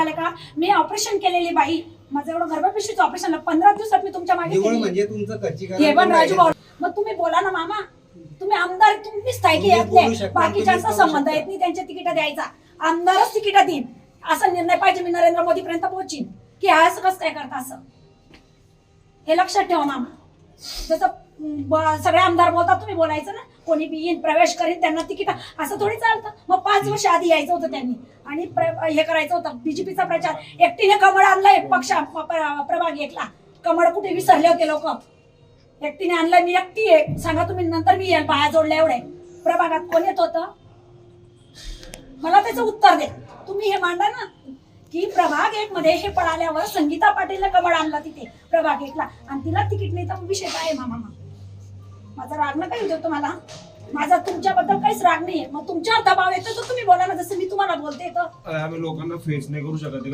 बोलायला का मी ऑपरेशन केलेली बाई माझं एवढं गर्भपिशवीचं ऑपरेशन पंधरा दिवसात मी तुमच्या मागे निवड केली. म्हणजे तुमचं हे पण राजू भाऊ मग तुम्ही बोला ना मामा. तुम्ही आमदार तुम्ही स्थायिकी तुम्ही यातले शकता, तुम्हीच बोलू संबंध शकता. येत नाही त्यांच्या तिकीट द्यायचा. आमदारच तिकीट देईन. असा निर्णय पाहिजे मी नरेंद्र मोदी पर्यंत पोहोचीन. की हा असं कसं काय करता असं? हे लक्षात ठेवा मामा. जसं ब- सगळे आमदार बोलतात तुम्ही बोलायचं ना. कोणी बी येईन प्रवेश करीन त्यांना तिकीट असं थोडी चालतं. मग पाच वर्ष आधी यायचं होतं त्यांनी. आणि प्र- हे करायचं होतं. बीजेपीचा प्रचार. एकटीने कमळ आणलाय पक्ष प्र- प्रभाग एकला. कमळ कुठे विसरले होते लोक. एकटीने आणलंय मी एकटी आहे. सांगा तुम्ही नंतर मी येईल पाया जोडल्या एवढे. प्रभागात कोण येत होतं? मला त्याचं उत्तर दे. तुम्ही हे मांडा ना. की प्रभाग एक मध्ये हे पळाल्यावर संगीता पाटीलने कमळ आणला तिथे प्रभाग एकला आणि तिला तिकीट नाही तर विषय काय आहे मामा? माझा राग नका येऊ देऊ तुम्हाला. माझा तुमच्याबद्दल काहीच राग नाहीये. मग तुमच्यावर दबाव येतो तर तुम्ही बोला ना जसं मी तुम्हाला बोलते तर. अरे आम्ही लोकांना फेस नाही करू शकत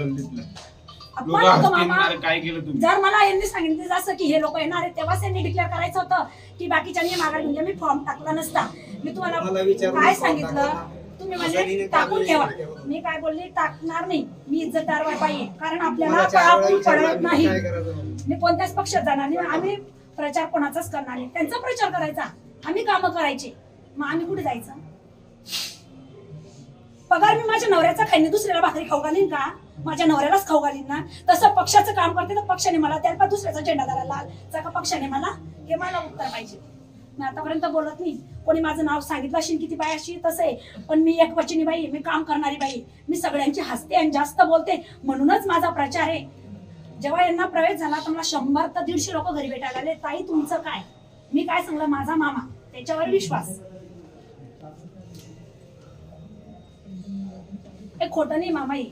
लोक होतो मामा. अरे काय केलं तुम्ही? जर मला यांनी सांगितलं असं की हे लोक येणार आहेत तेव्हाच यांनी डिक्लेअर करायचं होतं की बाकीच्यांनी माघार म्हणजे मी फॉर्म टाकला नसता. मी तुम्हाला काय सांगितलं. तुम्ही टाकून ठेवा. मी काय बोलली टाकणार नाही. मी इज्जतदार पाहिजे कारण आपल्याला पडत नाही. करायचं? मी कोणत्याच पक्षात जाणार नाही. आम्ही प्रचार कोणाचाच करणार नाही. त्यांचा प्रचार करायचा. आम्ही कामं करायचे. मग आम्ही कुठे जायचं? पगार मी माझ्या नवऱ्याचा खाईन दुसऱ्याला भाकरी खाऊ घालीन का? माझ्या नवऱ्यालाच खाऊ घालीन ना? तसं पक्षाचं काम करते तर पक्षाने मला त्याला दुसऱ्याचा झेंडा धरायला लाल. का पक्षाने मला हे मला उत्तर पाहिजे. मी आतापर्यंत बोलत नाही. कोणी माझं नाव सांगितलं असेल किती बाई अशी तसं आहे. पण मी एक वचनी बाई मी काम करणारी बाई. मी सगळ्यांची हसते आणि जास्त बोलते. म्हणूनच माझा प्रचार आहे. जेव्हा यांना प्रवेश झाला तर मला शंभर तर दीडशे लोक घरी भेटायला आले. ताई तुमचं काय? मी काय सांगलं? माझा मामा. त्याच्यावर विश्वास. हे खोट नाही मामाई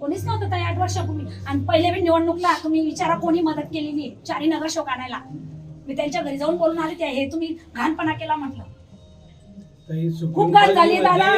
कोणीच नव्हतं ताई आठ वर्षापूर्वी. आणि पहिले बी निवडणूकला तुम्ही विचारा कोणी मदत केली नाही. चारी नगर शोक आणायला. मी त्यांच्या घरी जाऊन बोलून आले ते हे तुम्ही घाणपणा केला म्हटलं. खूप घाण झाली दादा.